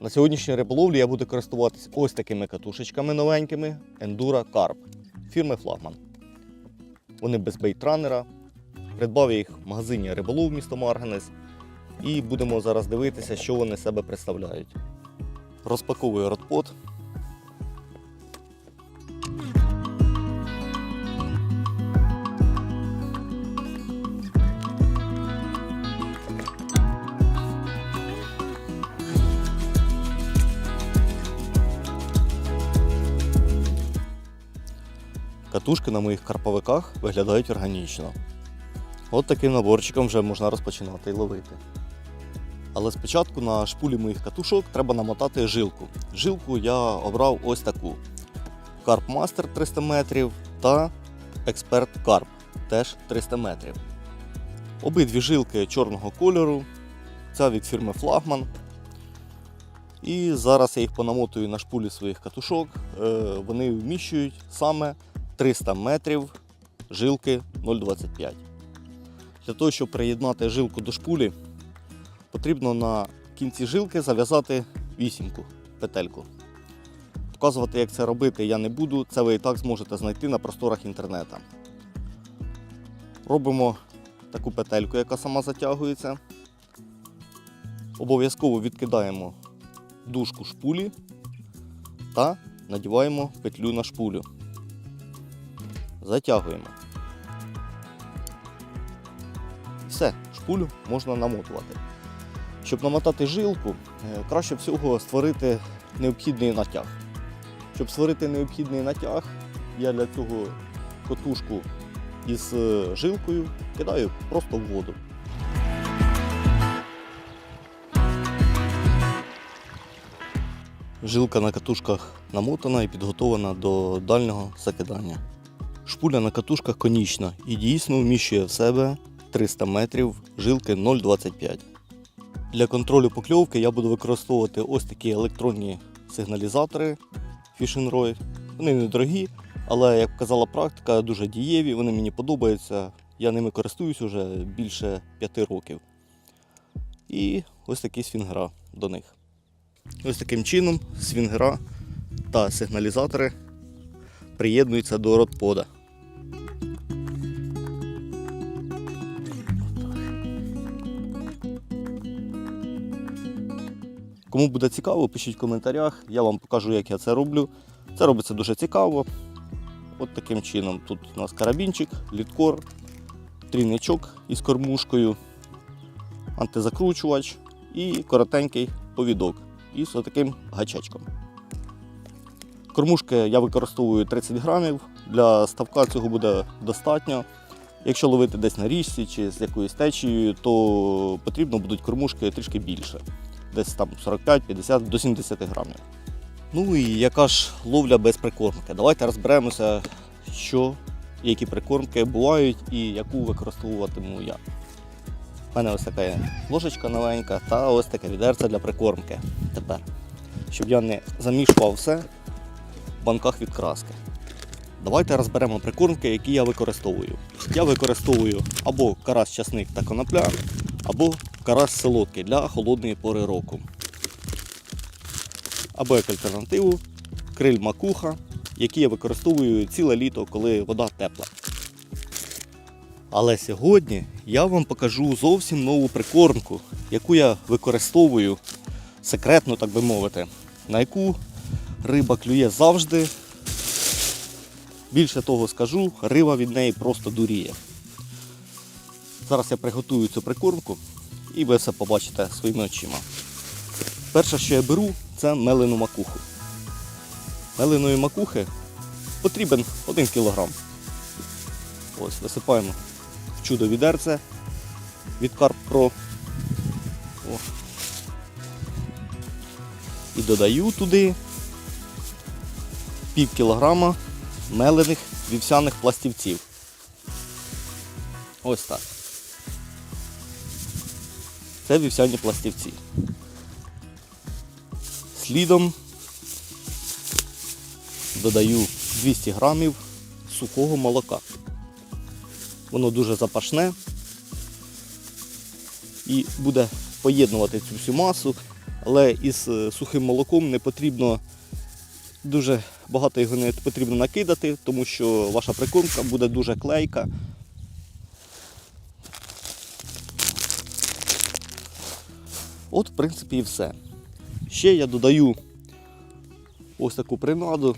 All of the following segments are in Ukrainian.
На сьогоднішній риболовлі я буду користуватись ось такими катушечками новенькими Endura Carp фірми Флагман. Вони без бейтранера. Придбав я їх в магазині риболов місто Марганес. І будемо зараз дивитися, що вони себе представляють. Розпаковую ротпот. Катушки на моїх карповиках виглядають органічно. От таким наборчиком вже можна розпочинати і ловити. Але спочатку на шпулі моїх катушок треба намотати жилку. Жилку я обрав ось таку: Carp Master 300 метрів та Expert Carp теж 300 метрів. Обидві жилки чорного кольору. Ця від фірми Flagman. І зараз я їх понамотую на шпулі своїх катушок. Е, Вони вміщують саме 300 метрів жилки 0,25. Для того, щоб приєднати жилку до шпулі, потрібно на кінці жилки зав'язати вісімку, петельку. Показувати, як це робити, я не буду. Це ви і так зможете знайти на просторах інтернету. Робимо таку петельку, яка сама затягується. Обов'язково відкидаємо дужку шпулі та надіваємо петлю на шпулю. Затягуємо. Все, шпулю можна намотувати. Щоб намотати жилку, е, краще всього створити необхідний натяг. Щоб створити необхідний натяг, я для цього котушку із е, жилкою кидаю просто в воду. Жилка на катушках намотана і підготовлена до дальнього закидання. Шпуля на катушках конічна і дійсно вміщує в себе 300 метрів жилки 0,25. Для контролю покльовки я буду використовувати ось такі електронні сигналізатори Fishing Roy. Вони недорогі, але, як показала практика, дуже дієві, вони мені подобаються. Я ними користуюсь вже більше 5 років. І ось такі свінгера до них. Ось таким чином свінгера та сигналізатори приєднуються до ротпода. Кому буде цікаво, пишіть в коментарях, я вам покажу, як я це роблю. Це робиться дуже цікаво. От таким чином. Тут у нас карабінчик, літкор, трійничок із кормушкою, антизакручувач і коротенький повідок із таким гачечком. Кормушки я використовую 30 грамів. Для ставка цього буде достатньо. Якщо ловити десь на річці чи з якоюсь течією, то потрібно будуть кормушки трішки більше. Десь там 45-50 до 70 грамів. Ну і яка ж ловля без прикормки? Давайте розберемося, що які прикормки бувають і яку використовуватиму я. У мене ось така ложечка новенька та ось таке відерце для прикормки. Тепер, щоб я не замішував все в банках від краски. Давайте розберемо прикормки, які я використовую. Я використовую або карась часник та конопля, або карась солодкий для холодної пори року. Або як альтернативу криль макуха, які я використовую ціле літо, коли вода тепла. Але сьогодні я вам покажу зовсім нову прикормку, яку я використовую секретно, так би мовити, на яку риба клює завжди. Більше того скажу, риба від неї просто дуріє. Зараз я приготую цю прикормку і ви все побачите своїми очима. Перше, що я беру, це мелену макуху. Меленої макухи потрібен 1 кг. Ось, висипаємо в чудо відерце від Carp Pro. О. І додаю туди пів кілограма мелених вівсяних пластівців. Ось так. Це вівсяні пластівці. Слідом додаю 200 грамів сухого молока. Воно дуже запашне і буде поєднувати цю всю масу, але із е, сухим молоком не потрібно дуже багато його не потрібно накидати, тому що ваша прикормка буде дуже клейка. От, в принципі, і все. Ще я додаю ось таку принаду.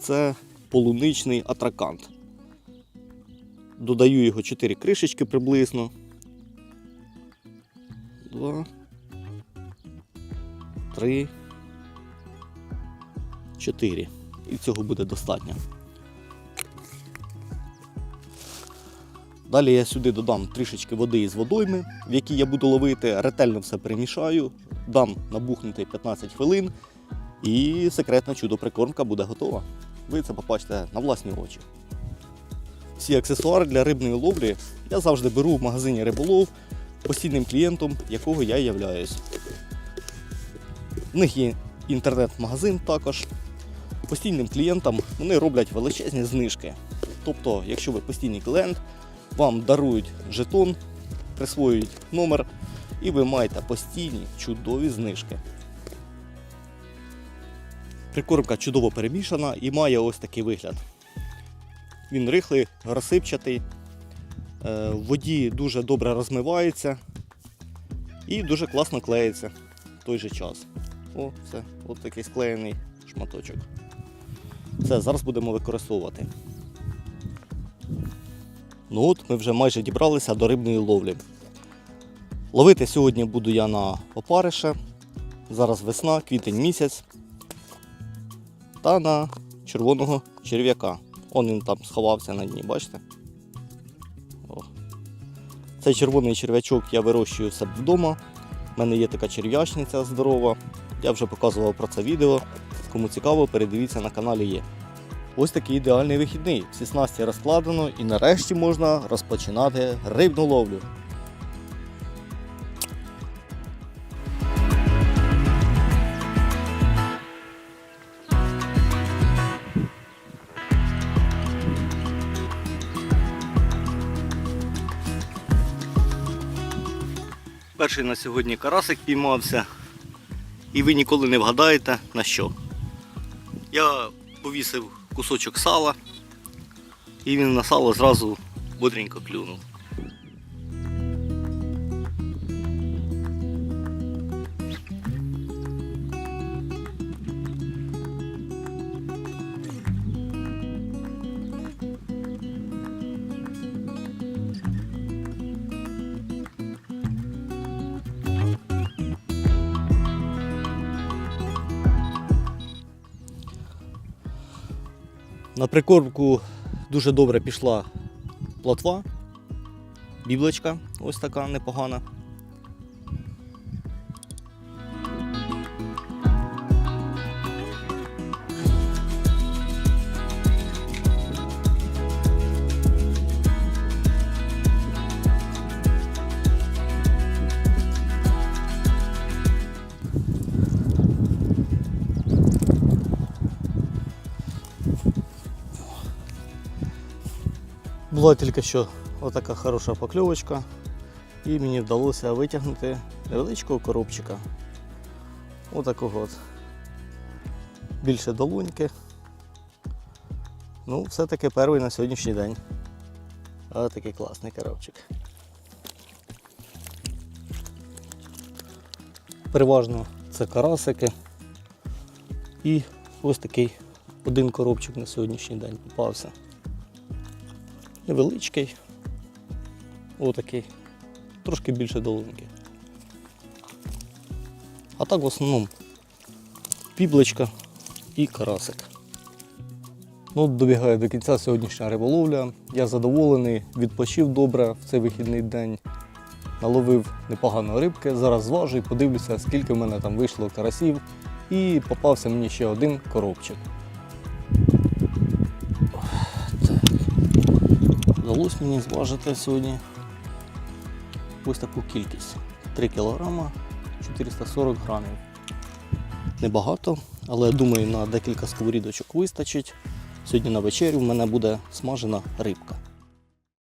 Це полуничний атракант. Додаю його 4 кришечки приблизно. Два. Три. Чотири. І цього буде достатньо. Далі я сюди додам трішечки води із водойми, в якій я буду ловити, ретельно все перемішаю, дам набухнути 15 хвилин, і секретна чудо-прикормка буде готова. Ви це побачите на власні очі. Всі аксесуари для рибної ловлі я завжди беру в магазині риболов, постійним клієнтом якого я являюсь. В них є інтернет-магазин також. Постійним клієнтам вони роблять величезні знижки. Тобто, якщо ви постійний клієнт, вам дарують жетон, присвоюють номер, і ви маєте постійні чудові знижки. Прикормка чудово перемішана і має ось такий вигляд. Він рихлий, розсипчатий, е, в воді дуже добре розмивається і дуже класно клеїться в той же час. О, все, от такий склеєний шматочок. Все, зараз будемо використовувати. Ну от, ми вже майже дібралися до рибної ловлі. Ловити сьогодні буду я на опариша. Зараз весна, квітень місяць. Та на червоного черв'яка. Он він там сховався на дні, бачите? О. Цей червоний черв'ячок я вирощую себе вдома. У мене є така черв'ячниця здорова. Я вже показував про це відео. Кому цікаво, передивіться на каналі є. Ось такий ідеальний вихідний. Всі снасті розкладено і нарешті можна розпочинати рибну ловлю. Перший на сьогодні карасик піймався. І ви ніколи не вгадаєте на що. Я повісив кусочок сала, на сало зразу бодренько клюнув. На прикормку дуже добре пішла плотва, біблочка, ось така непогана. Була тільки що отака хороша покльовочка, і мені вдалося витягнути невеличкого коробчика. Отакого от. Більше долуньки. Ну, все-таки перший на сьогоднішній день. А такий класний коробчик. Переважно це карасики. І ось такий один коробчик на сьогоднішній день попався невеличкий, отакий, трошки більше долоньки. А так в основному піблечка і карасик. Ну, Добігає до кінця сьогоднішня риболовля. Я задоволений, відпочив добре в цей вихідний день. Наловив непогано рибки. Зараз зважу і подивлюся, скільки в мене там вийшло карасів. І попався мені ще один коробчик. Вдалося мені зважити сьогодні ось таку кількість. 3 кг 440 грамів. Небагато, але я думаю, на декілька сковорідочок вистачить. Сьогодні на вечерю в мене буде смажена рибка.